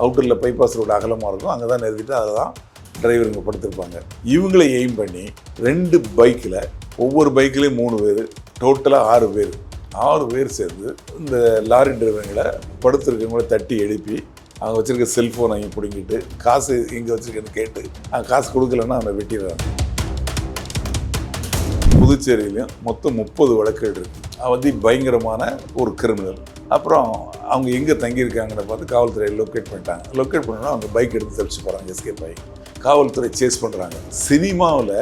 அவுட்டரில் bypass road அகலமாக இருக்கும் அங்கே தான் நிறுத்திட்டு அதில் தான் டிரைவருங்க படுத்திருப்பாங்க. இவங்களை எய்ம் பண்ணி ரெண்டு பைக்கில் ஒவ்வொரு பைக்லேயும் மூணு பேர் டோட்டலாக ஆறு பேர். ஆறு பேர் சேர்ந்து இந்த லாரி டிரைவருங்களை படுத்திருக்கவங்கள தட்டி எழுப்பி அவங்க வச்சுருக்க செல்ஃபோன் அங்கே பிடிங்கிட்டு காசு இங்கே வச்சுருக்கேன்னு கேட்டு அவங்க காசு கொடுக்கலன்னா அவனை வெட்டிடுறாங்க. புதுச்சேரியிலையும் மொத்தம் முப்பது வழக்குகள் இருக்கு. அவன் வந்து பயங்கரமான ஒரு கிரிமினல் அப்புறம் அவங்க எங்கே தங்கியிருக்காங்கன்னு பார்த்து காவல்துறையை லொக்கேட் பண்ணிட்டாங்க. லொக்கேட் பண்ணோன்னா அவங்க பைக் எடுத்து தப்பிச்சு போகிறாங்க எஸ்கேப் பைக் காவல்துறை சேஸ் பண்ணுறாங்க சினிமாவில்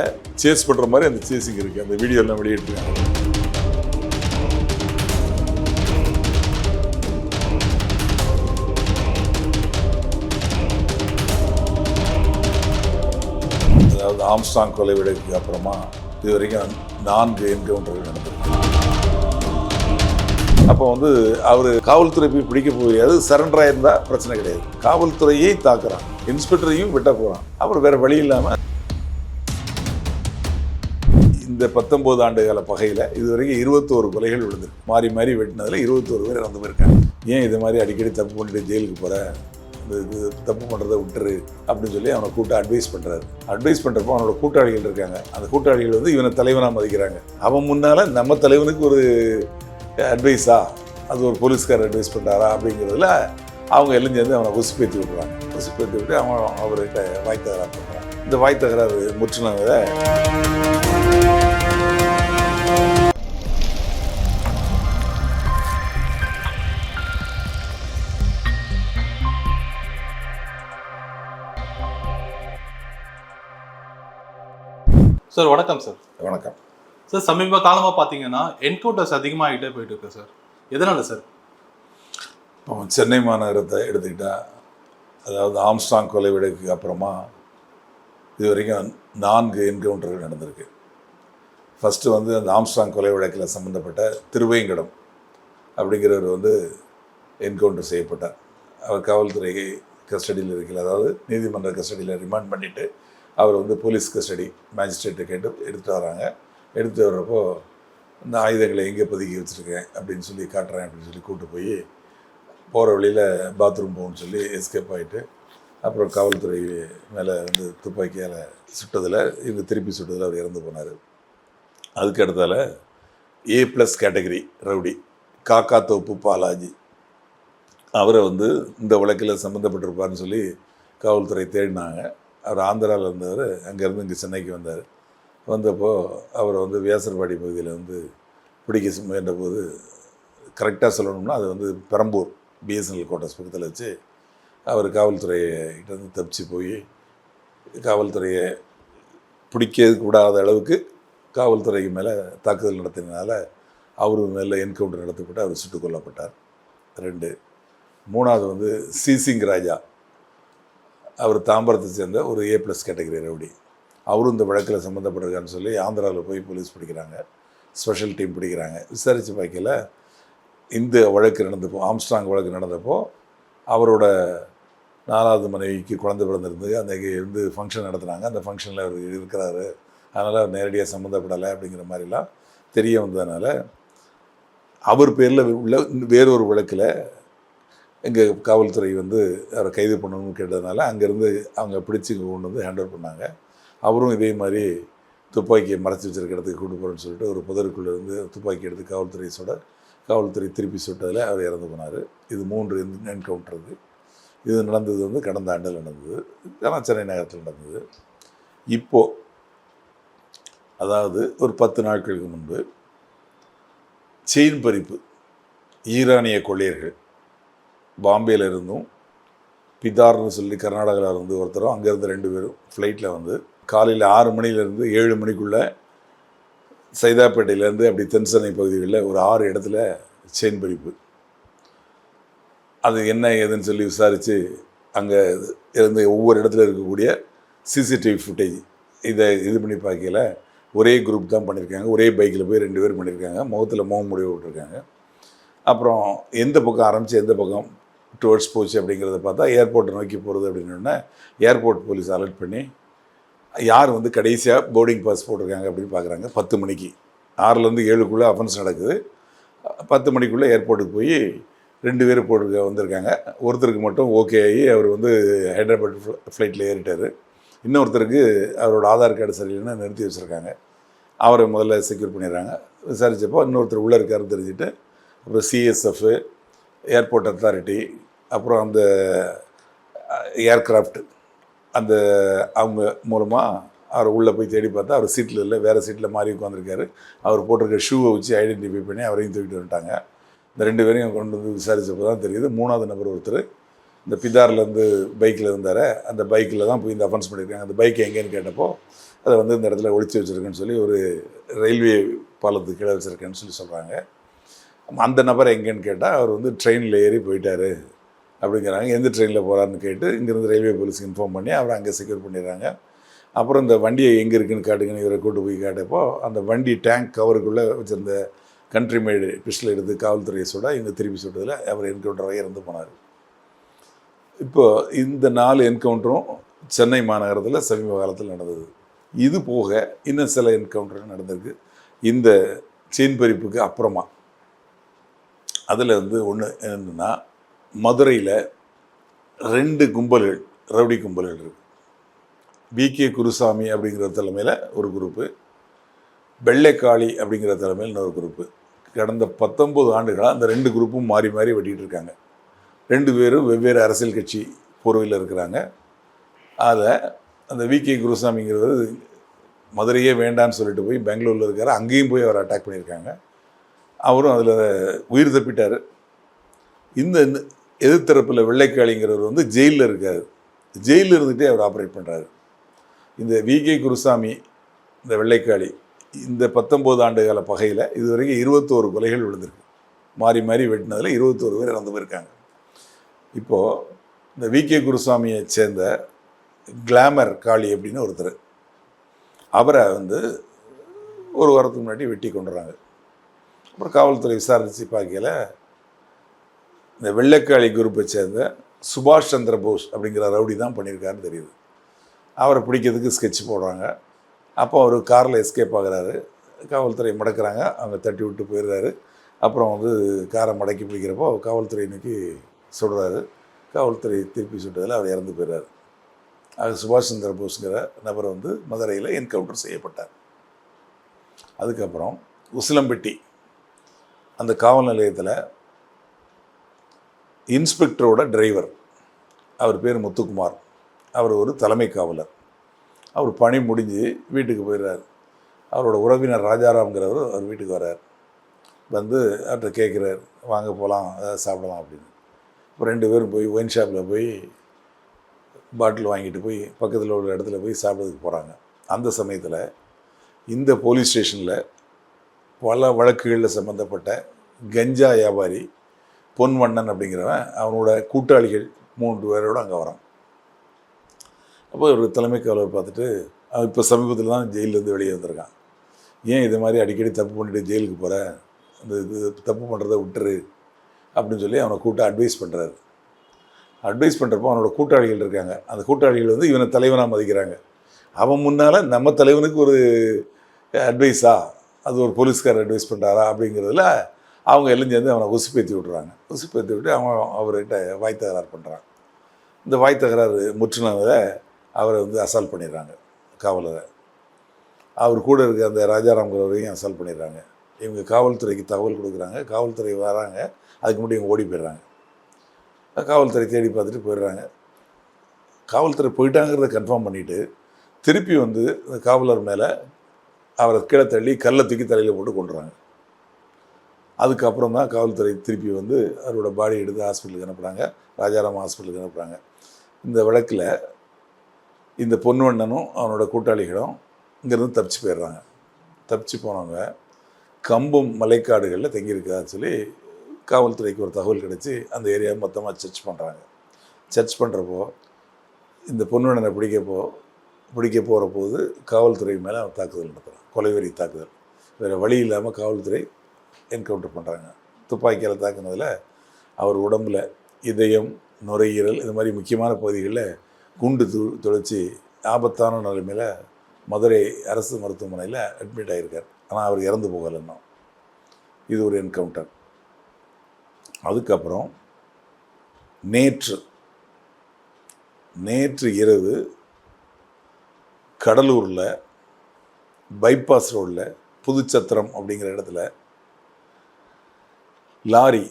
சேஸ் பண்ணுற மாதிரி அந்த சேசிங் இருக்குது அந்த வீடியோலாம் வெளியிட்டிருக்காங்க. அதாவது ஆம்ஸ்டாங் கொலை விடைக்கு அப்புறமா இது வரைக்கும் நான்கு என்கவுண்டர்கள் நடந்திருக்கு அப்போ வந்து அவர் காவல்துறை போய் பிடிக்க போயாது சரண்டர் ஆயிருந்தா பிரச்சனை கிடையாது. காவல்துறையை தாக்குறான். இன்ஸ்பெக்டரையும் வெட்ட போகிறான் அப்புறம் வேற வழி இல்லாமல் இந்த பத்தொன்பது ஆண்டு கால பகையில் இது வரைக்கும் இருபத்தோரு கொலைகள் விழுந்திருக்கு. மாறி மாறி வெட்டினதில் இருபத்தோரு பேர் இறந்து போயிருக்காங்க. ஏன் இது மாதிரி அடிக்கடி தப்பு பண்ணிட்டு ஜெயிலுக்கு போகிற இது தப்பு பண்ணுறதை விட்டுரு அப்படின்னு சொல்லி அவனை கூட்ட அட்வைஸ் பண்ணுறாரு அட்வைஸ் பண்ணுறப்போ அவனோட கூட்டாளிகள் இருக்காங்க. அந்த கூட்டாளிகள் வந்து இவனை தலைவனாக மதிக்கிறாங்க. அவன் முன்னால் நம்ம தலைவனுக்கு ஒரு அட்வைஸா அது ஒரு போலீஸ்கார் அட்வைஸ் பண்ணுறாரா அப்படிங்கிறதுல அவங்க எல்லாம் சேர்ந்து அவனை உசுப்பேற்றி விட்றாங்க. உசுப்பேற்றி விட்டு அவன் அவர்கிட்ட வாய் தகராறு பண்ணுறான் இந்த வாய் தகராறு முற்றினதை சார் வணக்கம் சார். வணக்கம். சார் சமீப காலமாக பார்த்தீங்கன்னா என்கவுண்டர்ஸ் அதிகமாகிட்டே போயிட்டு இருக்கு சார். எதனால சார்? அவன் சென்னை மாநகரத்தை எடுத்துக்கிட்டா அதாவது ஆம்ஸ்டாங் கொலை வழக்குக்கு அப்புறமா இது வரைக்கும் நான்கு என்கவுண்டர்கள் நடந்திருக்கு. ஃபஸ்ட்டு வந்து அந்த ஆம்ஸ்டாங் கொலை வழக்கில் சம்மந்தப்பட்ட திருவேங்கடம் அப்படிங்கிறவர் வந்து என்கவுண்டர் செய்யப்பட்டார். அவர் காவல்துறை கஸ்டடியில் இருக்கல அதாவது நீதிமன்ற கஸ்டடியில் ரிமாண்ட் பண்ணிவிட்டு அவர் வந்து போலீஸ் கஸ்டடி மேஜிஸ்ட்ரேட்டை கேட்டு எடுத்துகிட்டு வராங்க. எடுத்துகிட்டு வர்றப்போ இந்த ஆயுதங்களை எங்கே பதுக்கி வச்சுருக்கேன்? அப்படின்னு சொல்லி காட்டுறேன் அப்படின்னு சொல்லி கூப்பிட்டு போய் போகிற வழியில் பாத்ரூம் போகணும்னு சொல்லி எஸ்கேப் ஆகிட்டு அப்புறம் காவல்துறை மேலே வந்து துப்பாக்கியால் சுட்டதில் இவங்க திருப்பி சுட்டதில் அவர் இறந்து போனார். அதுக்கு அடுத்தால ஏ ப்ளஸ் கேட்டகரி ரவுடி காக்கா தோப்பு பாலாஜி. அவரை வந்து இந்த வழக்கில் சம்மந்தப்பட்டிருப்பார்னு சொல்லி காவல்துறை தேடினாங்க. அவர் ஆந்திராவில் இருந்தவர் அங்கேருந்து இங்கே சென்னைக்கு வந்தார். வந்தப்போ அவரை வந்து வியாசர்பாடி பகுதியில் வந்து பிடிக்க முயன்ற போது கரெக்டாக சொல்லணும்னா அது வந்து பெரம்பூர் பிஎஸ்என்எல் கோட்டர்ஸ் பக்கத்தில் வச்சு அவர் காவல்துறையிட்ட இருந்து தப்பிச்சு போய் காவல்துறையை பிடிக்க கூடாத அளவுக்கு காவல்துறைக்கு மேலே தாக்குதல் நடத்தினால அவர் மேலே என்கவுண்டர் நடத்தப்பட்டு அவர் சுட்டுக் கொல்லப்பட்டார். ரெண்டு. மூணாவது வந்து சீசிங் ராஜா. அவர் தாம்பரத்தை சேர்ந்த ஒரு ஏ ப்ளஸ் கேட்டகரி ரவுடி. அவரும் இந்த வழக்கில் சம்மந்தப்பட்டிருக்கான்னு சொல்லி ஆந்திராவில் போய் போலீஸ் பிடிக்கிறாங்க. ஸ்பெஷல் டீம் பிடிக்கிறாங்க. விசாரித்து பார்க்கல. இந்த வழக்கு நடந்தப்போ ஆம்ஸ்ட்ராங் வழக்கு நடந்தப்போ அவரோட நாலாவது மனைவிக்கு குழந்தை பிறந்திருந்து அந்த இருந்து ஃபங்க்ஷன் நடத்துனாங்க. அந்த ஃபங்க்ஷனில் அவர் இருக்கிறாரு. அதனால் அவர் நேரடியாக சம்மந்தப்படலை அப்படிங்கிற மாதிரிலாம் தெரிய வந்ததுனால அவர் பேரில் உள்ள வேறொரு வழக்கில் எங்கள் காவல்துறை வந்து அவரை கைது பண்ணணும்னு கேட்டதுனால அங்கேருந்து அவங்க பிடிச்சி இங்கே கொண்டு வந்து ஹேண்ட் ஓவர் பண்ணாங்க. அவரும் இதே மாதிரி துப்பாக்கியை மறைச்சி வச்சிருக்க இடத்துக்கு கொண்டு போகிறேன்னு சொல்லிட்டு ஒரு புதருக்குள்ளேருந்து துப்பாக்கி எடுத்து காவல்துறை சுட காவல்துறை திருப்பி சுட்டதில் அவர் இறந்து போனார். இது மூன்று என்கவுண்டர் இது. இது நடந்தது வந்து கடந்த ஆண்டில் நடந்தது. ஆனால் சென்னை நகரத்தில் நடந்தது. இப்போது அதாவது ஒரு பத்து நாட்களுக்கு முன்பு செயின் பறிப்பு ஈரானிய கொள்ளையர்கள் பாம்பேல இருந்தும் பிதார்னு சொல்லி கர்நாடகாவில் இருந்து ஒருத்தரும் அங்கேருந்து ரெண்டு பேரும் ஃப்ளைட்டில் வந்து காலையில் ஆறு மணிலேருந்து ஏழு மணிக்குள்ளே சைதாப்பேட்டையிலேருந்து அப்படி தென்சென்னை பகுதிகளில் ஒரு ஆறு இடத்துல செயின் பறிப்பு அது என்ன ஏதுன்னு சொல்லி விசாரித்து அங்கே இருந்து ஒவ்வொரு இடத்துல இருக்கக்கூடிய சிசிடிவி ஃபுட்டேஜ் இதை இது பண்ணி பார்க்கல ஒரே குரூப் தான் பண்ணியிருக்காங்க. ஒரே பைக்கில் போய் ரெண்டு பேர் பண்ணியிருக்காங்க. முகத்தில் முகம் முடிவு விட்டுருக்காங்க. அப்புறம் எந்த பக்கம் ஆரம்பித்து எந்த பக்கம் டுவர்ட்ஸ் போச்சு அப்படிங்கிறத பார்த்தா ஏர்போர்ட்டை நோக்கி போகிறது அப்படின்னோடனே ஏர்போர்ட் போலீஸ் அலர்ட் பண்ணி யார் வந்து கடைசியாக போர்டிங் பாஸ் போட்டிருக்காங்க அப்படின்னு பார்க்குறாங்க. பத்து மணிக்கு. ஆறுலேருந்து ஏழுக்குள்ளே அஃபென்ஸ் நடக்குது. பத்து மணிக்குள்ளே ஏர்போர்ட்டுக்கு போய் ரெண்டு பேர் போட்டு வந்திருக்காங்க. ஒருத்தருக்கு மட்டும் ஓகே ஆகி அவர் வந்து ஹைதராபாத் ஃப்ளைட்டில் ஏறிட்டார். இன்னொருத்தருக்கு அவரோட ஆதார் கார்டு சரியில்லைன்னு நிறுத்தி வச்சுருக்காங்க. அவரை முதல்ல செக்யூர் பண்ணிடுறாங்க. விசாரித்தப்போ இன்னொருத்தர் உள்ளே இருக்காருன்னு தெரிஞ்சுட்டு அப்புறம் சிஎஸ்எஃப் ஏர்போர்ட் அத்தாரிட்டி அப்புறம் அந்த ஏர்க்ராஃப்ட் அந்த அவங்க மூலமாக அவர் உள்ளே போய் தேடி பார்த்தா அவர் சீட்டில் இல்லை வேறு சீட்டில் மாறி உட்காந்துருக்காரு அவர் போட்டிருக்க ஷூவை வச்சு ஐடென்டிஃபை பண்ணி அவரையும் தூக்கிட்டு வந்துட்டாங்க. இந்த ரெண்டு பேரையும் கொண்டு வந்து விசாரித்தப்போ தான் தெரியுது. மூணாவது நபர் ஒருத்தர் இந்த பிதார்லேருந்து பைக்கில் இருந்தார். அந்த பைக்கில் தான் போய் இந்த அஃபென்ஸ் பண்ணியிருக்காங்க அந்த பைக் எங்கேன்னு கேட்டப்போ அதை வந்து இந்த இடத்துல ஒழிச்சு வச்சுருக்கேன்னு சொல்லி ஒரு ரயில்வே பாலத்துக்கு கீழே வச்சுருக்கேன்னு சொல்லி சொல்கிறாங்க அந்த நபர் எங்கேன்னு கேட்டால் அவர் வந்து ட்ரெயினில் ஏறி போயிட்டாரு அப்படிங்கிறாங்க. எந்த ட்ரெயினில் போகிறாருன்னு கேட்டு இங்கேருந்து ரயில்வே போலீஸ்க்கு இன்ஃபார்ம் பண்ணி அவரை அங்கே செக்யூர் பண்ணிடுறாங்க. அப்புறம் இந்த வண்டியை எங்கே இருக்குன்னு காட்டுங்கன்னு இவரை கூட்டு போய் காட்டப்போ அந்த வண்டி டேங்க் கவருக்குள்ளே வச்சுருந்த கண்ட்ரி மேடு பிஸ்டல் எடுத்து காவல்துறையை சுட இவங்க திருப்பி சுட்டதில் அவர் என்கவுண்டராக இறந்து போனார். இப்போ இந்த நாலு என்கவுண்டரும் சென்னை மாநகரத்தில் சமீப காலத்தில் நடந்தது. இது போக இன்னும் சில என்கவுண்டர் நடந்திருக்கு. இந்த செயின் பறிப்புக்கு அப்புறமா அதில் வந்து ஒன்று என்னென்னா மதுரையில் ரெண்டு கும்பல்கள் ரவுடி கும்பல்கள் இருக்கு. விகே குருசாமி அப்படிங்கிற தலைமையில் ஒரு குரூப்பு வெள்ளைக்காளி அப்படிங்கிற தலைமையில் இன்னொரு குரூப்பு. கடந்த பத்தொம்போது ஆண்டுகளாக அந்த ரெண்டு குரூப்பும் மாறி மாறி வெட்டிகிட்டு இருக்காங்க. ரெண்டு பேரும் வெவ்வேறு அரசியல் கட்சி போர்வையில் இருக்கிறாங்க. அதை அந்த விகே குருசாமிங்கிறது மதுரையே வேண்டான்னு சொல்லிட்டு போய் பெங்களூரில் இருக்கார். அங்கேயும் போய் அவர் அட்டாக் பண்ணியிருக்காங்க. அவரும் அதில் உயிர் தப்பிட்டார். இந்த எதிர்த்தரப்பில் வெள்ளைக்காளிங்கிறவர் வந்து ஜெயிலில் இருக்கார். ஜெயிலில் இருந்துகிட்டே அவர் ஆப்ரேட் பண்ணுறாரு இந்த விகே குருசாமி இந்த வெள்ளைக்காளி இந்த பத்தொம்போது ஆண்டு கால பகையில் இதுவரைக்கும் இருபத்தோரு கொலைகள் விழுந்திருக்கு. மாறி மாறி வெட்டினதில் இருபத்தோரு பேர் இறந்து போயிருக்காங்க. இப்போது இந்த விகே குருசாமியை சேர்ந்த கிளாமர் காளி அப்படின்னு ஒருத்தர் அவரை வந்து ஒரு வாரத்துக்கு முன்னாடி வெட்டி கொண்டுறாங்க. அப்புறம் காவல்துறை விசாரித்து பார்க்கல. இந்த வெள்ளைக்காளி குரூப்பை சேர்ந்த சுபாஷ் சந்திர போஸ் அப்படிங்கிற ரவுடி தான் பண்ணியிருக்காருன்னு தெரியுது. அவரை பிடிக்கிறதுக்கு ஸ்கெட்ச் போடுறாங்க. அப்போ அவர் காரில் எஸ்கேப் ஆகுறாரு. காவல்துறை மடக்கிறாங்க. அவங்க தட்டி விட்டு போயிடுறாரு. அப்புறம் வந்து காரை மடக்கி பிடிக்கிறப்போ காவல்துறை இன்னைக்கு சுடுறாரு காவல்துறை திருப்பி சுட்டதில் அவர் இறந்து போயிடுறாரு. ஆக சுபாஷ் சந்திர போஸ்ங்கிற நபர் வந்து மதுரையில் என்கவுண்டர் செய்யப்பட்டார். அதுக்கப்புறம் உசிலம்பட்டி அந்த காவல் நிலையத்தில் இன்ஸ்பெக்டரோட டிரைவர். அவர் பேர் முத்துக்குமார். அவர் ஒரு தலைமை காவலர். அவர் பணி முடிஞ்சு வீட்டுக்கு போயிடுறார். அவரோட உறவினர் ராஜாராம்ங்கிறவர் அவர் வீட்டுக்கு வர்றார். வந்து அவர்கிட்ட கேட்குறாரு வாங்க போகலாம் ஏதாவது சாப்பிடலாம் அப்படின்னு. இப்போ ரெண்டு பேரும் போய் ஒயின் ஷாப்பில் போய் பாட்டில் வாங்கிட்டு போய் பக்கத்தில் உள்ள இடத்துல போய் சாப்பிட்றதுக்கு போகிறாங்க அந்த சமயத்தில் இந்த போலீஸ் ஸ்டேஷனில் பல வழக்குகளில் சம்மந்தப்பட்ட கஞ்சா வியாபாரி பொன்வண்ணன் அப்படிங்கிறவன் அவனோட கூட்டாளிகள் மூன்று பேரோடு அங்கே வரான். அப்போ ஒரு தலைமை காவலர் பார்த்துட்டு அவன் இப்போ சமீபத்தில் தான் ஜெயிலேருந்து வெளியே வந்திருக்கான். ஏன் இது மாதிரி அடிக்கடி தப்பு பண்ணிட்டு ஜெயிலுக்கு போகிற அந்த இது தப்பு பண்ணுறத விட்டுரு அப்படின்னு சொல்லி அவனை கூட்ட அட்வைஸ் பண்ணுறாரு அட்வைஸ் பண்ணுறப்போ அவனோட கூட்டாளிகள் இருக்காங்க. அந்த கூட்டாளிகள் வந்து இவனை தலைவனாக மதிக்கிறாங்க. அவன் முன்னால் நம்ம தலைவனுக்கு ஒரு அட்வைஸா அது ஒரு போலீஸ்கார் அட்வைஸ் பண்ணுறாரா அப்படிங்கிறதுல அவங்க எல்லாம் சேர்ந்து அவனை உசுப்பேற்றி விட்றாங்க உசுப்பேற்றி விட்டு அவன் அவர்கிட்ட வாய் தகராறு பண்ணுறான் இந்த வாய் தகராறு முற்றினதை அவரை வந்து அசால்ட் பண்ணிடுறாங்க காவலரை. அவர் கூட இருக்க அந்த ராஜாராம்ங்கிறவரையும் அசால்ட் பண்ணிடுறாங்க. இவங்க காவல்துறைக்கு தகவல் கொடுக்குறாங்க காவல்துறை வராங்க அதுக்கு முன்னாடி இவங்க ஓடி போயிடுறாங்க. காவல்துறை தேடி பார்த்துட்டு போயிடுறாங்க. காவல்துறை போயிட்டாங்கிறத கன்ஃபார்ம் பண்ணிவிட்டு திருப்பி வந்து காவலர் மேலே அவரை கீழே தள்ளி கல்லை தூக்கி தலையில் போட்டு கொண்டுறாங்க அதுக்கப்புறம் தான் காவல்துறை திருப்பி வந்து அவரோட பாடி எடுத்து ஹாஸ்பிட்டலுக்கு அனுப்புகிறாங்க ராஜாராம் ஹாஸ்பிட்டலுக்கு அனுப்புகிறாங்க இந்த வழக்கில் இந்த பொன்வண்ணனும் அவனோட கூட்டாளிகளும் இங்கேருந்து தப்பிச்சு போயிடுறாங்க. தப்பிச்சு போனவங்க கம்பம் மலைக்காடுகளில் தங்கியிருக்கான்னு சொல்லி காவல்துறைக்கு ஒரு தகவல் கிடச்சி அந்த ஏரியாவை மொத்தமாக சர்ச் பண்ணுறாங்க சர்ச் பண்ணுறப்போ இந்த பொன்வண்ணனை பிடிக்கப்போ பிடிக்க போகிற போது காவல்துறை மேலே அவன் தாக்குதல் நடத்துகிறான் கொலைவெறி தாக்குதல். வேறு வழி இல்லாமல் காவல்துறை என்கவுண்டர் பண்ணுறாங்க துப்பாக்கியால் தாக்குனதில் அவர் உடம்புல இதயம் நுரையீரல் இது மாதிரி முக்கியமான பகுதிகளில் குண்டு து துளைச்சி ஆபத்தான நிலைமையில் மதுரை அரசு மருத்துவமனையில் அட்மிட் ஆகியிருக்கார் ஆனால் அவர் இறந்து போகலை இன்னும். இது ஒரு என்கவுண்டர் அதுக்கப்புறம் நேற்று நேற்று இரவு கடலூரில் பைபாஸ் ரோடில் புதுச்சத்திரம் அப்படிங்கிற இடத்துல லாரி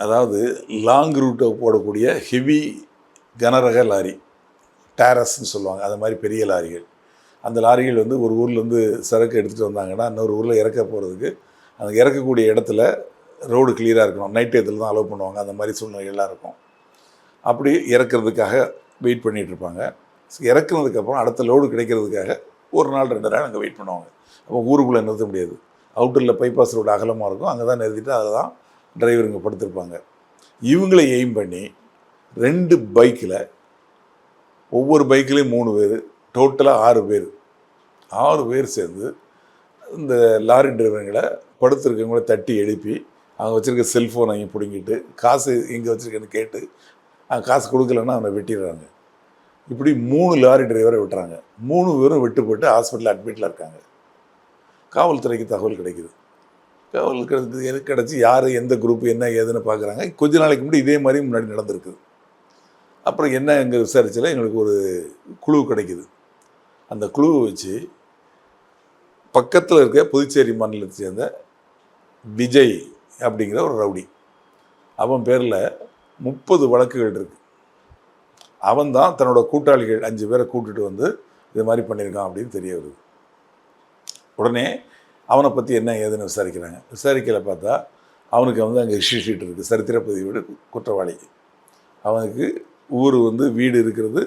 அதாவது லாங் ரூட்டை போடக்கூடிய ஹெவி கனரக லாரி டேரஸ்ன்னு சொல்லுவாங்க. அது மாதிரி பெரிய லாரிகள். அந்த லாரிகள் வந்து ஒரு ஊர்லேருந்து சரக்கு எடுத்துகிட்டு வந்தாங்கன்னா இன்னொரு ஊரில் இறக்க போகிறதுக்கு அந்த இறக்கக்கூடிய இடத்துல ரோடு கிளியராக இருக்கணும். நைட் இடத்துல தான் அலோவ் பண்ணுவாங்க. அந்த மாதிரி சூழ்நிலைகள்லாம் இருக்கும். அப்படி இறக்கிறதுக்காக வெயிட் பண்ணிகிட்ருப்பாங்க இறக்குனதுக்கப்புறம் அடுத்த லோடு கிடைக்கிறதுக்காக ஒரு நாள் ரெண்டு நாள் அங்கே வெயிட் பண்ணுவாங்க. அப்போ ஊருக்குள்ளே நிறுத்த முடியாது. அவுட்டரில் பைபாஸ் ரோடு அகலமாக இருக்கும். அங்கே தான் நிறுத்திட்டு அதை தான் டிரைவருங்க படுத்திருப்பாங்க. இவங்களை எய்ம் பண்ணி ரெண்டு பைக்கில் ஒவ்வொரு பைக்லேயும் மூணு பேர் டோட்டலாக ஆறு பேர். ஆறு பேர் சேர்ந்து இந்த லாரி டிரைவருங்களை படுத்திருக்கவங்கள தட்டி எழுப்பி அவங்க வச்சுருக்க செல்ஃபோனையும் பிடுங்கிட்டு காசு இங்கே வச்சுருக்கேன்னு கேட்டு காசு கொடுக்கலன்னா அவனை வெட்டிடுறாங்க. இப்படி மூணு லாரி டிரைவரை விட்டுறாங்க. மூணு பேரும் விட்டு போட்டு ஹாஸ்பிட்டலில் அட்மிட்டில் இருக்காங்க. காவல்துறைக்கு தகவல் கிடைக்குது. காவல் கிடைச்சது எனக்கு கிடச்சி யார் எந்த குரூப் என்ன ஏதுன்னு பார்க்குறாங்க கொஞ்ச நாளைக்கு முன்னாடி இதே மாதிரி முன்னாடி நடந்திருக்குது அப்புறம் என்ன எங்கள் விசாரிச்சில் எங்களுக்கு ஒரு குழு கிடைக்குது. அந்த குழுவை வச்சு பக்கத்தில் இருக்க புதுச்சேரி மாநிலத்தை சேர்ந்த விஜய் அப்படிங்கிற ஒரு ரவுடி. அவன் பேரில் முப்பது வழக்குகள் இருக்குது அவன் தான் தன்னோட கூட்டாளிகள் அஞ்சு பேரை கூட்டுட்டு வந்து இது மாதிரி பண்ணியிருக்கான் அப்படின்னு தெரிய வருது. உடனே அவனை பற்றி என்ன ஏதுன்னு விசாரிக்கிறாங்க. விசாரிக்கல பார்த்தா அவனுக்கு வந்து அங்கே ஹிஸ்ட்ரி ஷீட் இருக்குது சரித்திர வீடு குற்றவாளி. அவனுக்கு ஊர் வந்து வீடு இருக்கிறது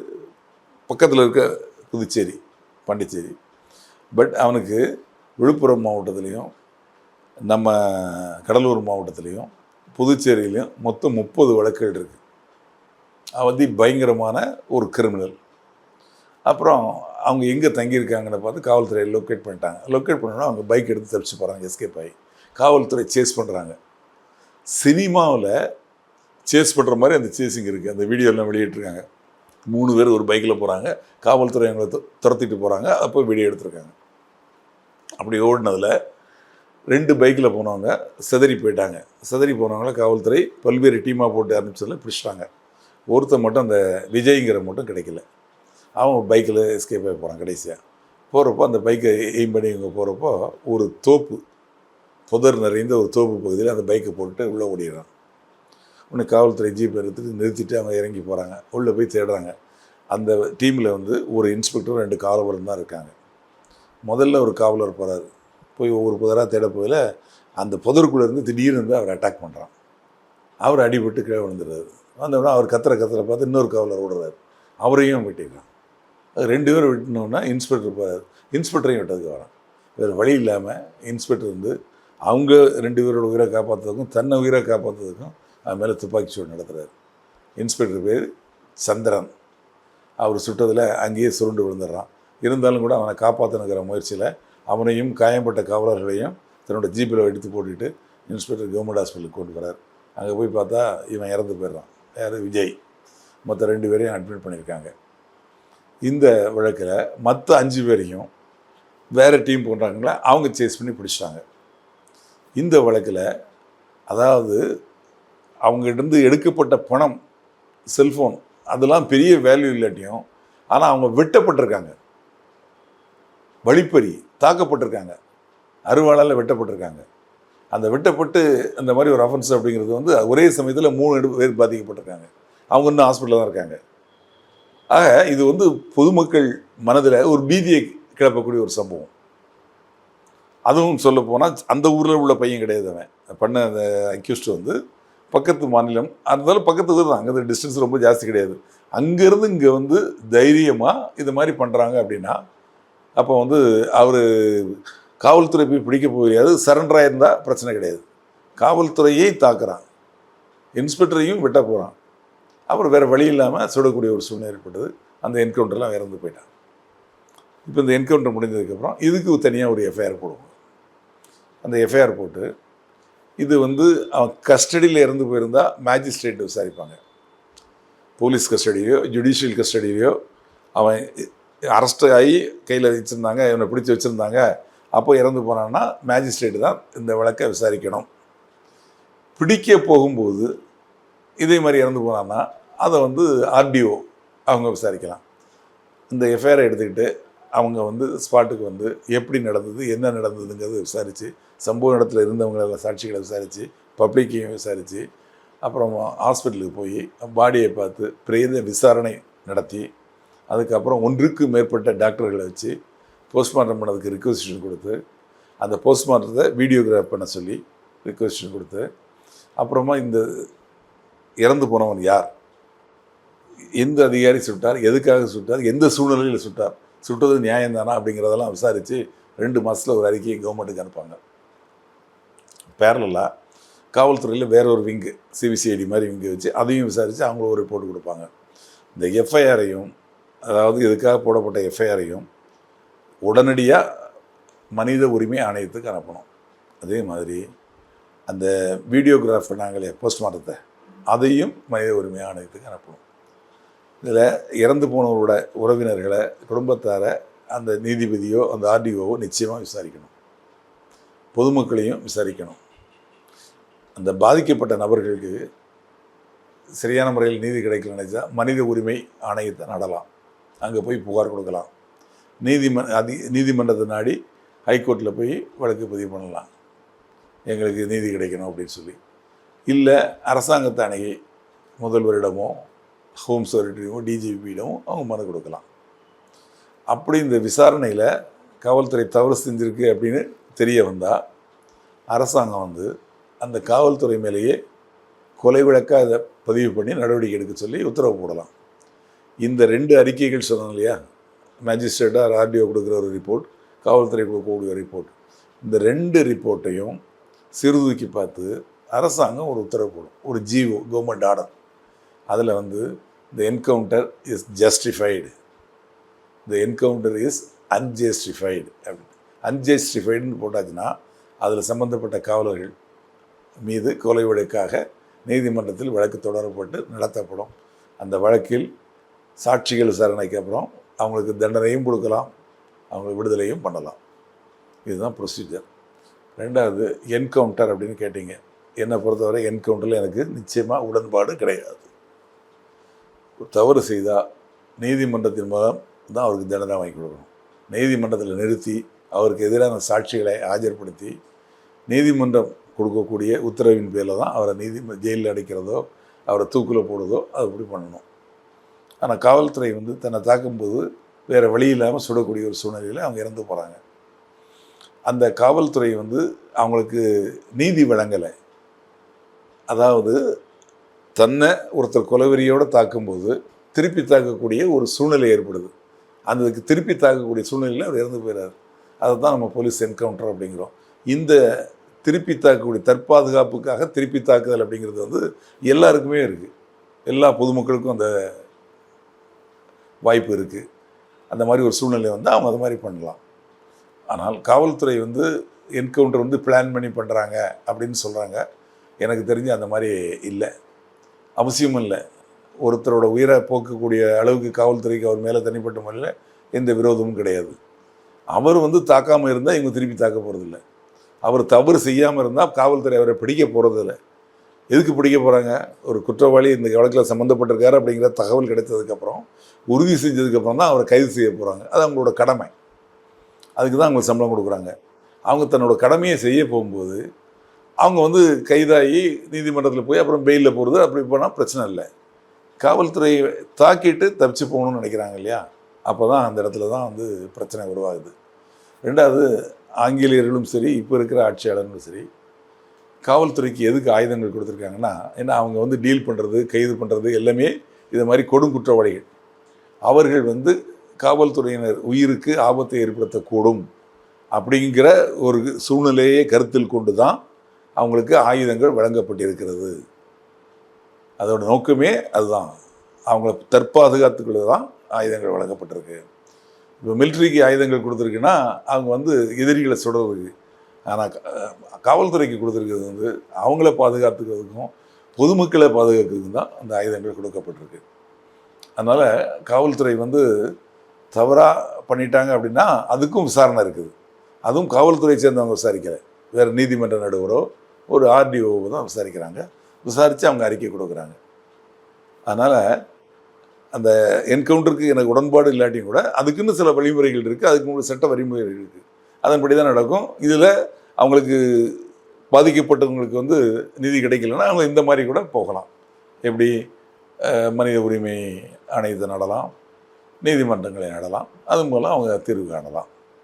பக்கத்தில் இருக்க புதுச்சேரி பாண்டிச்சேரி. பட் அவனுக்கு விழுப்புரம் மாவட்டத்துலேயும் நம்ம கடலூர் மாவட்டத்துலேயும் புதுச்சேரியிலையும் மொத்தம் முப்பது வழக்குகள் இருக்குது அவதி பயங்கரமான ஒரு கிரிமினல். அப்புறம் அவங்க எங்கே தங்கியிருக்காங்கன்னு பார்த்து காவல்துறையை லொக்கேட் பண்ணிட்டாங்க. லொக்கேட் பண்ணோன்னா அவங்க பைக் எடுத்து தப்பிச்சு போகிறாங்க எஸ்கேப் ஆகி. காவல்துறை சேஸ் பண்ணுறாங்க சினிமாவில் சேஸ் பண்ணுற மாதிரி அந்த சேஸிங் இருக்குது அந்த வீடியோலாம் வெளியிட்ருக்காங்க மூணு பேர் ஒரு பைக்கில் போகிறாங்க காவல்துறை அவங்கள துரத்திட்டு போகிறாங்க அப்போ வீடியோ எடுத்திருக்காங்க. அப்படி ஓடினதில் ரெண்டு பைக்கில் போனவங்க சிதறி போயிட்டாங்க. சிதறி போனவங்கள காவல்துறை பல்வேறு டீமாக போட்டு அனுப்பிச்சதில் பிடிச்சிட்டாங்க. ஒருத்தர் மட்டும் அந்த விஜய்ங்கிற மட்டும் கிடைக்கல. அவன் பைக்கில் எஸ்கேப் ஆகி போகிறான் கடைசியாக போகிறப்போ அந்த பைக்கை எய்ம் பண்ணி இவங்க போகிறப்போ ஒரு தோப்பு புதர் நிறைந்த ஒரு தோப்பு பகுதியில் அந்த பைக்கை போட்டுட்டு உள்ளே ஓடிடுறான். உடனே காவல்துறை ஜீப் எடுத்துகிட்டு நிறுத்திட்டு அவங்க இறங்கி போகிறாங்க உள்ளே போய் தேடுறாங்க. அந்த டீமில் வந்து ஒரு இன்ஸ்பெக்டரும் ரெண்டு காவலரும் தான் இருக்காங்க. முதல்ல ஒரு காவலர் போகிறாரு போய் ஒவ்வொரு புதராக தேட போகல அந்த புதருக்குள்ளேருந்து திடீர்னு வந்து அவர் அட்டாக் பண்ணுறான் அவர் அடிபட்டு கீழே விழுந்துடுறாரு. வந்தவுடனே அவர் கத்துற கத்துற பார்த்து இன்னொரு காவலர் விடுறாரு அவரையும் வெட்டிடுறான் அது ரெண்டு பேரும் வெட்டினோன்னா இன்ஸ்பெக்டர் போகிறார் இன்ஸ்பெக்டரையும் விட்டதுக்கு வரான் வேறு வழி இல்லாமல் இன்ஸ்பெக்டர் வந்து அவங்க ரெண்டு பேரோட உயிரை காப்பாற்றுறதுக்கும் தன்னை உயிரை காப்பாற்றுறதுக்கும் அவன் மேலே துப்பாக்கி சூடு நடத்துகிறார் இன்ஸ்பெக்டர் பேர் சந்திரன். அவர் சுட்டதில் அங்கேயே சுருண்டு விழுந்துடுறான். இருந்தாலும் கூட அவனை காப்பாற்றணுங்கிற முயற்சியில் அவனையும் காயம்பட்ட காவலர்களையும் தன்னோட ஜீப்பில் எடுத்து போட்டுட்டு இன்ஸ்பெக்டர் கவர்மெண்ட் ஹாஸ்பிட்டலுக்கு கொண்டு வரார் அங்கே போய் பார்த்தா இவன் இறந்து போயிடுறான். யார்? விஜய். மற்ற ரெண்டு பேரையும் அட்மிட் பண்ணியிருக்காங்க. இந்த வழக்கில் மற்ற அஞ்சு பேரையும் வேறு டீம் போன்றாங்களா அவங்க சேஸ் பண்ணி பிடிச்சிட்டாங்க. இந்த வழக்கில் அதாவது அவங்ககிட்டருந்து எடுக்கப்பட்ட பணம் செல்ஃபோன் அதெல்லாம் பெரிய வேல்யூ இல்லாட்டியும் ஆனால் அவங்க வெட்டப்பட்டிருக்காங்க. வழிப்பறி தாக்கப்பட்டிருக்காங்க. அருவாளால் வெட்டப்பட்டிருக்காங்க. அந்த வெட்டப்பட்டு அந்த மாதிரி ஒரு அஃபென்ஸ் அப்படிங்கிறது வந்து ஒரே சமயத்தில் மூணு எடு- பேர் பாதிக்கப்பட்டிருக்காங்க. அவங்க இன்னும் ஹாஸ்பிட்டலில் தான் இருக்காங்க. ஆக இது வந்து பொதுமக்கள் மனதில் ஒரு பீதியை கிளப்பக்கூடிய ஒரு சம்பவம். அதுவும் சொல்ல போனால் அந்த ஊரில் உள்ள பையன் கிடையாது அவன். பண்ண அந்த அக்யூஸ்ட் வந்து பக்கத்து மாநிலம் அதனால பக்கத்து ஊர் தான். அங்கே டிஸ்டன்ஸ் ரொம்ப ஜாஸ்தி கிடையாது. அங்கேருந்து இங்கே வந்து தைரியமாக இது மாதிரி பண்ணுறாங்க அப்படின்னா அப்போ வந்து அவர் காவல்துறை போய் பிடிக்க போகிறது சரண்டராக இருந்தால் பிரச்சனை கிடையாது. காவல்துறையை தாக்குறான். இன்ஸ்பெக்டரையும் வெட்ட போகிறான் அப்புறம் வேறு வழி இல்லாமல் சுடக்கூடிய ஒரு சூழ்நிலை ஏற்பட்டது. அந்த என்கவுண்டர்லாம் இறந்து போயிட்டான். இப்போ இந்த என்கவுண்டர் முடிஞ்சதுக்கப்புறம் இதுக்கு தனியாக ஒரு எஃப்ஐஆர் போடுவோம். அந்த எஃப்ஐஆர் போட்டு இது வந்து அவன் கஸ்டடியில் இறந்து போயிருந்தால் மேஜிஸ்ட்ரேட் விசாரிப்பாங்க. போலீஸ் கஸ்டடியோ ஜுடிஷியல் கஸ்டடியிலையோ அவன் அரெஸ்ட் ஆகி கையில் வச்சுருந்தாங்க இவனை பிடிச்சி வச்சுருந்தாங்க. அப்போ இறந்து போனான்னா மேஜிஸ்ட்ரேட் தான் இந்த வழக்கை விசாரிக்கணும். பிடிக்க போகும்போது இதே மாதிரி இறந்து போனான்னா அதை வந்து ஆர்டிஓ அவங்க விசாரிக்கலாம். இந்த எஃப்ஐஆரை எடுத்துக்கிட்டு அவங்க வந்து ஸ்பாட்டுக்கு வந்து எப்படி நடந்தது என்ன நடந்ததுங்கிறத விசாரித்து சம்பவ இடத்துல இருந்தவங்கள சாட்சிகளை விசாரித்து பப்ளிக்கையும் விசாரித்து அப்புறம் ஹாஸ்பிட்டலுக்கு போய் பாடியை பார்த்து பிரேத விசாரணை நடத்தி அதுக்கப்புறம் ஒன்றுக்கு மேற்பட்ட டாக்டர்களை வச்சு போஸ்ட்மார்ட்டம் பண்ணதுக்கு ரிக்வஸ்டிஷன் கொடுத்து அந்த போஸ்ட்மார்ட்டத்தை வீடியோகிராஃப் பண்ண சொல்லி ரிக்வஸ்டிஷன் கொடுத்து அப்புறமா இந்த இறந்து போனவன் யார்? எந்த அதிகாரி சுட்டார்? எதுக்காக சுட்டார்? எந்த சூழ்நிலையில் சுட்டார்? சுட்டது நியாயம்தானா அப்படிங்கிறதெல்லாம் விசாரித்து ரெண்டு மாதத்தில் ஒரு அறிக்கையை கவர்மெண்ட்டுக்கு அனுப்பாங்க பேரலாக காவல்துறையில் வேற ஒரு விங்கு சிபிசிஐடி மாதிரி விங்கு வச்சு அதையும் விசாரித்து அவங்களும் ஒரு ரிப்போர்ட் கொடுப்பாங்க. இந்த எஃப்ஐஆரையும் அதாவது இதுக்காக போடப்பட்ட எஃப்ஐஆரையும் உடனடியாக மனித உரிமை ஆணையத்துக்கு அனுப்பணும். அதே மாதிரி அந்த வீடியோகிராஃப் பண்ணாங்களே போஸ்ட்மார்ட்டத்தை அதையும் மனித உரிமை ஆணையத்துக்கு அனுப்பணும். இதில் இறந்து போனவரோட உறவினர்களை குடும்பத்தாரை அந்த நீதிபதியோ அந்த ஆர்டிஓவோ நிச்சயமாக விசாரிக்கணும். பொதுமக்களையும் விசாரிக்கணும். அந்த பாதிக்கப்பட்ட நபர்களுக்கு சரியான முறையில் நீதி கிடைக்கல நினைச்சா மனித உரிமை ஆணையத்தை நடலாம். அங்கே போய் புகார் கொடுக்கலாம். நீதிம அதி நீதிமன்றத்தை நாடி ஹைகோர்ட்டில் போய் வழக்கு பதிவு பண்ணலாம். எங்களுக்கு நீதி கிடைக்கணும் அப்படின்னு சொல்லி. இல்லை அரசாங்கத்தை அணுகி முதல்வரிடமோ ஹோம் செக்ரட்டரியோ டிஜிபியிடமோ அவங்க மனு கொடுக்கலாம். அப்படி இந்த விசாரணையில் காவல்துறை தவறு செஞ்சிருக்கு அப்படின்னு தெரிய வந்தால் அரசாங்கம் வந்து அந்த காவல்துறை மேலேயே கொலை விளக்காக அதை பதிவு பண்ணி நடவடிக்கை எடுக்க சொல்லி உத்தரவு போடலாம். இந்த ரெண்டு அறிக்கைகள் சொன்னோம் இல்லையா? மேஜிஸ்ட்ரேட்டாக ஆர்டிஓ கொடுக்குற ஒரு ரிப்போர்ட் காவல்துறை கொடுக்கக்கூடிய ரிப்போர்ட் இந்த ரெண்டு ரிப்போர்ட்டையும் சிறுதூக்கி பார்த்து அரசாங்கம் ஒரு உத்தரவு போடும். ஒரு ஜிஓ கவர்மெண்ட் ஆர்டர் அதில் வந்து the encounter is justified the encounter is unjustified அப்படி. அன்ஜஸ்டிஃபைடுன்னு போட்டாச்சுன்னா அதில் சம்மந்தப்பட்ட காவலர்கள் மீது கொலை வழக்காக நீதிமன்றத்தில் வழக்கு தொடரப்பட்டு நடத்தப்படும். அந்த வழக்கில் சாட்சிகள் விசாரணைக்கு அப்புறம் அவங்களுக்கு தண்டனையும் கொடுக்கலாம் அவங்களுக்கு விடுதலையும் பண்ணலாம். இதுதான் ப்ரொசீஜர் ரெண்டாவது என்கவுண்டர் அப்படின்னு கேட்டீங்க. என்னை பொறுத்தவரை என்கவுண்டரில் எனக்கு நிச்சயமாக உடன்பாடு கிடையாது. தவறு செய்தால் நீதிமன்றத்தின் மூலம் தான் அவருக்கு தண்டனை வாங்கி கொடுக்கணும். நீதிமன்றத்தில் நிறுத்தி அவருக்கு எதிரான சாட்சிகளை ஆஜர்படுத்தி நீதிமன்றம் கொடுக்கக்கூடிய உத்தரவின் பேரில் தான் அவரை நீதி ஜெயிலில் அடைக்கிறதோ அவரை தூக்கில் போடுறதோ அது அப்படி பண்ணணும். ஆனால் காவல்துறை வந்து தன்னை தாக்கும்போது வேறு வழி இல்லாமல் சுடக்கூடிய ஒரு சூழ்நிலையில் அவங்க இறந்து போகிறாங்க அந்த காவல்துறை வந்து அவங்களுக்கு நீதி வழங்கலை. அதாவது தன்னை ஒருத்தர் கொலவெறியோடு தாக்கும்போது திருப்பி தாக்கக்கூடிய ஒரு சூழ்நிலை ஏற்படுது. அந்த திருப்பி தாக்கக்கூடிய சூழ்நிலையில் அவர் இறந்து போயிடாரு அதை தான் நம்ம போலீஸ் என்கவுண்டர் அப்படிங்கிறோம். இந்த திருப்பி தாக்கக்கூடிய தற்பாதுகாப்புக்காக திருப்பி தாக்குதல் அப்படிங்கிறது வந்து எல்லாருக்குமே இருக்குது எல்லா பொதுமக்களுக்கும் அந்த வாய்ப்பு இருக்குது அந்த மாதிரி ஒரு சூழ்நிலை வந்து அவங்க அது மாதிரி பண்ணலாம். ஆனால் காவல்துறை வந்து என்கவுண்டர் வந்து பிளான் பண்ணி பண்ணுறாங்க அப்படின்னு சொல்கிறாங்க எனக்கு தெரிஞ்சு அந்த மாதிரி இல்லை. அவசியமும் இல்லை. ஒருத்தரோட உயிரை போக்கக்கூடிய அளவுக்கு காவல்துறைக்கு அவர் மேலே தனிப்பட்ட முறையில் எந்த விரோதமும் கிடையாது. அவர் வந்து தாக்காமல் இருந்தால் இவங்க திருப்பி தாக்க போகிறதில்ல அவர் தவறு செய்யாமல் இருந்தால் காவல்துறை அவரை பிடிக்க போகிறதில்ல எதுக்கு பிடிக்க போகிறாங்க ஒரு குற்றவாளி இந்த வழக்கில் சம்மந்தப்பட்டிருக்காரு அப்படிங்கிற தகவல் கிடைத்ததுக்கப்புறம் உறுதி செஞ்சதுக்கப்புறம் தான் அவரை கைது செய்ய போகிறாங்க அது அவங்களோட கடமை. அதுக்கு தான் அவங்களுக்கு சம்பளம் கொடுக்குறாங்க. அவங்க தன்னோட கடமையை செய்ய போகும்போது அவங்க வந்து கைதாகி நீதிமன்றத்தில் போய் அப்புறம் பெயிலில் போகிறது அப்படி போனால் பிரச்சனை இல்லை. காவல்துறை தாக்கிட்டு தப்பிச்சு போகணும்னு நினைக்கிறாங்க இல்லையா? அப்போ தான் அந்த இடத்துல தான் வந்து பிரச்சனை உருவாகுது. ரெண்டாவது ஆங்கிலேயர்களும் சரி இப்போ இருக்கிற ஆட்சியாளர்களும் சரி காவல்துறைக்கு எதுக்கு ஆயுதங்கள் கொடுத்துருக்காங்கன்னா ஏன்னா அவங்க வந்து டீல் பண்ணுறது கைது பண்ணுறது எல்லாமே இதை மாதிரி கொடுங்குற்றவாளிகள் அவர்கள் வந்து காவல்துறையினர் உயிருக்கு ஆபத்தை ஏற்படுத்தக்கூடும் அப்படிங்கிற ஒரு சூழ்நிலையை கருத்தில் கொண்டு தான் அவங்களுக்கு ஆயுதங்கள் வழங்கப்பட்டிருக்கிறது. அதோட நோக்கமே அதுதான். அவங்கள தற்பாதுகாத்துக்குள்ளே தான் ஆயுதங்கள் வழங்கப்பட்டிருக்கு. இப்போ மிலிட்ரிக்கு ஆயுதங்கள் கொடுத்துருக்குன்னா அவங்க வந்து எதிரிகளை சுடுறதுக்கு ஆனால் காவல்துறைக்கு கொடுத்துருக்கிறது வந்து அவங்கள பாதுகாத்துக்கிறதுக்கும் பொதுமக்களை பாதுகாக்கிறதுக்கும் தான் அந்த ஆயுதங்கள் கொடுக்கப்பட்டிருக்கு. அதனால் காவல்துறை வந்து தவறாக பண்ணிட்டாங்க அப்படின்னா அதுக்கும் விசாரணை இருக்குது. அதுவும் காவல்துறையை சேர்ந்தவங்க விசாரிக்கலை. வேறு நீதிமன்ற நடுவரோ ஒரு ஆர்டிஓவை தான் விசாரிக்கிறாங்க. விசாரித்து அவங்க அறிக்கை கொடுக்குறாங்க. அதனால் அந்த என்கவுண்டருக்கு எனக்கு உடன்பாடு இல்லாட்டியும் கூட அதுக்குன்னு சில வழிமுறைகள் இருக்குது அதுக்கு சட்ட வழிமுறைகள் இருக்குது அதன்படி தான் நடக்கும். இதில் அவங்களுக்கு பாதிக்கப்பட்டவங்களுக்கு வந்து நிதி கிடைக்கலன்னா அவங்க இந்த மாதிரி கூட போகலாம். எப்படி? மனித உரிமை ஆணையத்தை நடலாம் நீதிமன்றங்களை நடலாம் அது மூலம் அவங்க தீர்வு காணலாம்.